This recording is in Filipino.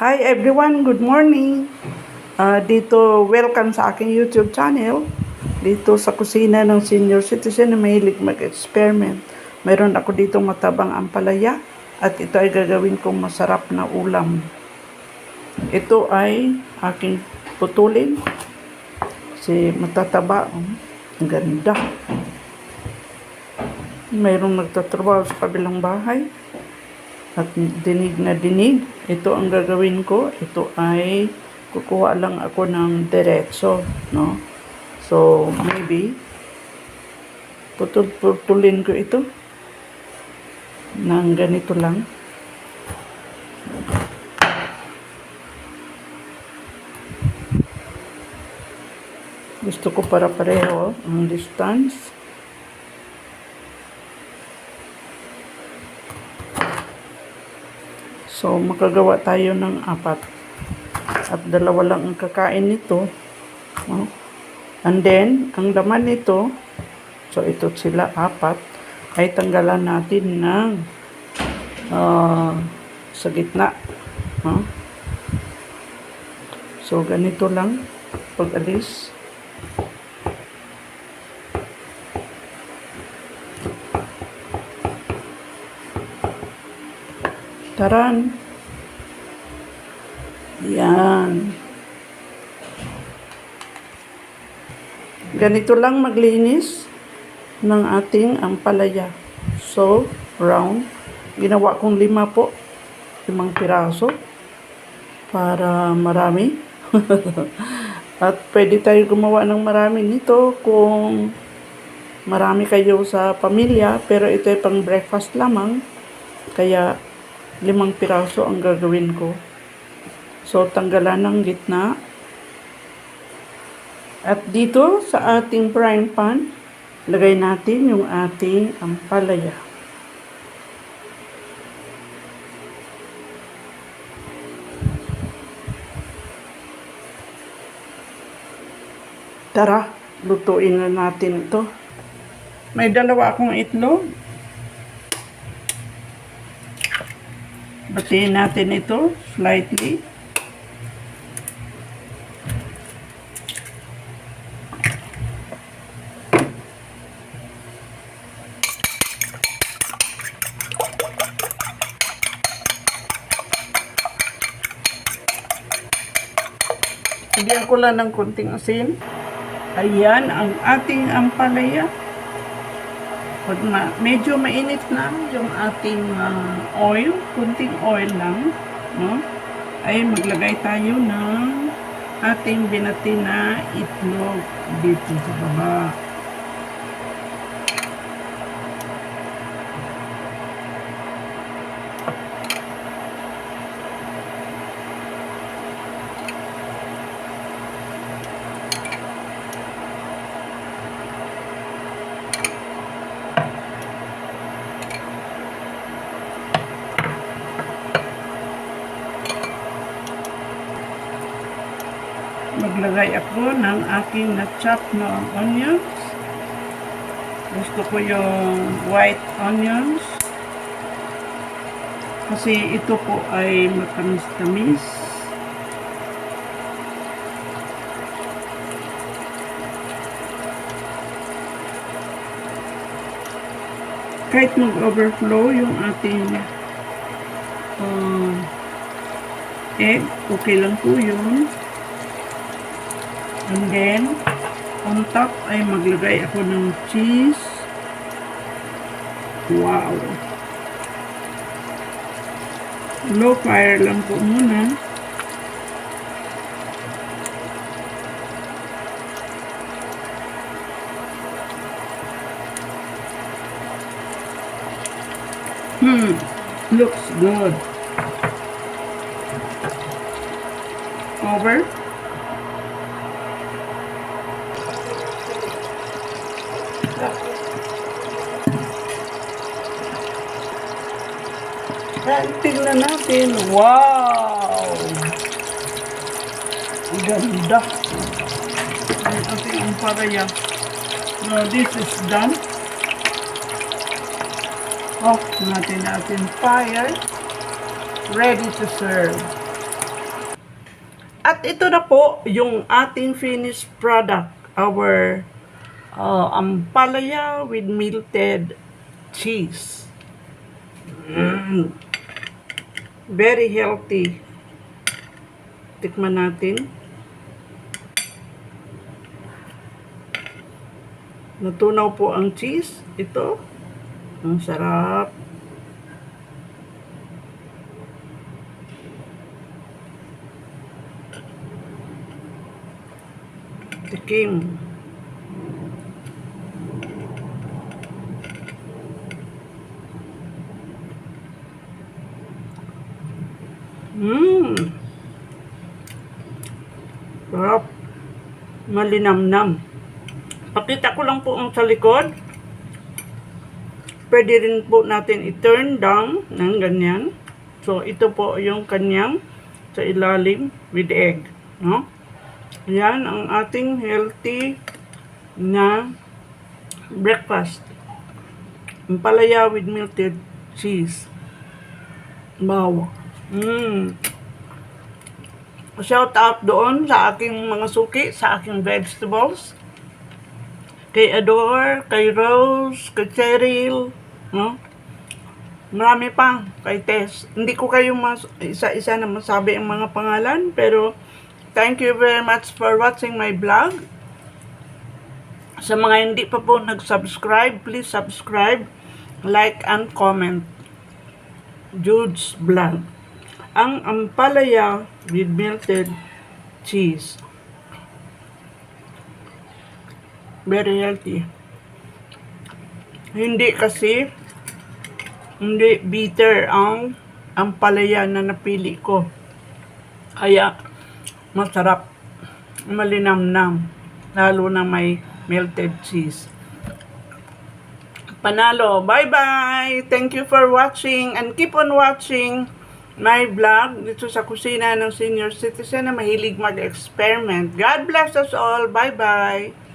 Hi everyone, good morning. Ah, dito, welcome sa aking YouTube channel. Dito sa kusina ng senior citizen na mahilig mag-experiment. Mayroon ako dito matabang ampalaya at ito ay gagawin kong masarap na ulam. Ito ay aking putulin. Kasi matataba. Ang ganda. Mayroong nagtatrabaho sa kabilang bahay at dinig na dinig. Ito ang gagawin ko. Ito ay kukuha lang ako ng diretso, no? So, maybe putul-putulin ko ito ng ganito lang. Gusto ko para pareho ang distance. So, makagawa tayo ng apat. At dalawa lang ang kakain nito. And then, ang laman nito, so ito sila apat, ay tanggalan natin ng ah, sa gitna. No? So, ganito lang pag Taran. Yan. Ganito lang maglinis ng ating ampalaya. So, round. Ginawa kong lima po. Limang piraso. Para marami. At pwede tayo gumawa ng marami nito kung marami kayo sa pamilya. Pero ito ay pang breakfast lamang. Kaya limang piraso ang gagawin ko. So, tanggalan ng gitna. At dito sa ating frying pan, lagay natin yung ating ampalaya. Tara, lutuin na natin ito. May dalawa akong itlog. Batiin natin ito slightly. Lagyan ko lang ng konting asin. Ayan ang ating ampalaya. Ma- medyo mainit na yung ating ah, oil, kunting oil lang, no? ay maglagay tayo ng ating binati na itlog dito sa baba. Maglagay ako ng aking na-chop na onions. Gusto ko yung white onions. Kasi ito po ay matamis-tamis. Kahit mag-overflow yung ating uh, egg, okay lang po yun. And then, on top ay maglagay ako ng cheese. Wow! Low fire lang po muna. Hmm, looks good. Over. At tingnan natin. Wow! Ang ganda. Ang ating ampalaya. Now, this is done. Off natin natin fire. Ready to serve. At ito na po yung ating finished product. Our uh, ampalaya with melted cheese. Mm. Very healthy. Tikman natin. Natunaw po ang cheese. Ito. Ang sarap. Tikim. Mmm. Sarap. Malinamnam. Pakita ko lang po ang sa likod. Pwede rin po natin i-turn down ng ganyan. So, ito po yung kanyang sa ilalim with egg. No? Yan ang ating healthy na breakfast. Palaya with melted cheese. Wow. Mm. Shout out doon sa aking mga suki, sa aking vegetables. Kay Adore, kay Rose, kay Cheryl, no? Marami pa kay Tess. Hindi ko kayo mas isa-isa na masabi ang mga pangalan, pero thank you very much for watching my vlog. Sa mga hindi pa po nag-subscribe, please subscribe, like, and comment. Jude's Vlog. Ang ampalaya with melted cheese. Very healthy. Hindi kasi hindi bitter ang ampalaya na napili ko. Kaya masarap, malinamnam, lalo na may melted cheese. Panalo. Bye-bye! Thank you for watching and keep on watching my vlog dito sa kusina ng senior citizen na mahilig mag-experiment. God bless us all. Bye-bye!